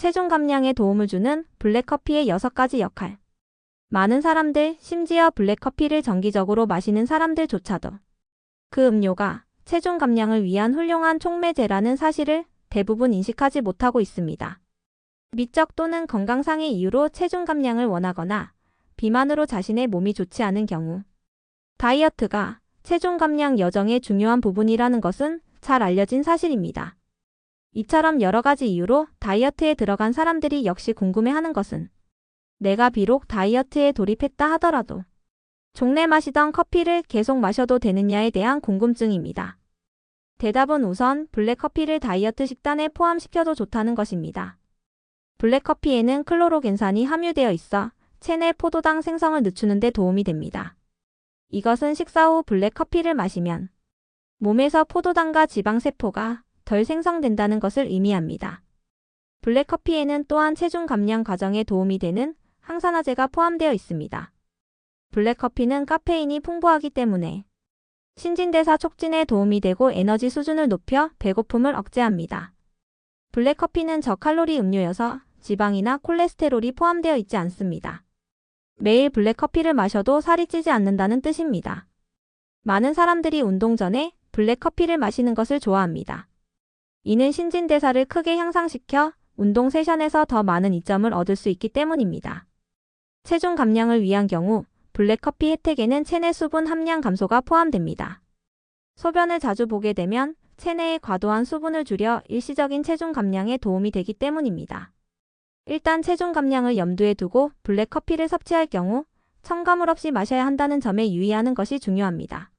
체중 감량에 도움을 주는 블랙커피의 6가지 역할. 많은 사람들, 심지어 블랙커피를 정기적으로 마시는 사람들조차도 그 음료가 체중 감량을 위한 훌륭한 촉매제라는 사실을 대부분 인식하지 못하고 있습니다. 미적 또는 건강상의 이유로 체중 감량을 원하거나 비만으로 자신의 몸이 좋지 않은 경우 다이어트가 체중 감량 여정의 중요한 부분이라는 것은 잘 알려진 사실입니다. 이처럼 여러 가지 이유로 다이어트에 들어간 사람들이 역시 궁금해하는 것은 내가 비록 다이어트에 돌입했다 하더라도 종래 마시던 커피를 계속 마셔도 되느냐에 대한 궁금증입니다. 대답은 우선 블랙커피를 다이어트 식단에 포함시켜도 좋다는 것입니다. 블랙커피에는 클로로겐산이 함유되어 있어 체내 포도당 생성을 늦추는 데 도움이 됩니다. 이것은 식사 후 블랙커피를 마시면 몸에서 포도당과 지방세포가 덜 생성된다는 것을 의미합니다. 블랙커피에는 또한 체중 감량 과정에 도움이 되는 항산화제가 포함되어 있습니다. 블랙커피는 카페인이 풍부하기 때문에 신진대사 촉진에 도움이 되고 에너지 수준을 높여 배고픔을 억제합니다. 블랙커피는 저칼로리 음료여서 지방이나 콜레스테롤이 포함되어 있지 않습니다. 매일 블랙커피를 마셔도 살이 찌지 않는다는 뜻입니다. 많은 사람들이 운동 전에 블랙커피를 마시는 것을 좋아합니다. 이는 신진대사를 크게 향상시켜 운동 세션에서 더 많은 이점을 얻을 수 있기 때문입니다. 체중 감량을 위한 경우 블랙커피 혜택에는 체내 수분 함량 감소가 포함됩니다. 소변을 자주 보게 되면 체내의 과도한 수분을 줄여 일시적인 체중 감량에 도움이 되기 때문입니다. 일단 체중 감량을 염두에 두고 블랙커피를 섭취할 경우 첨가물 없이 마셔야 한다는 점에 유의하는 것이 중요합니다.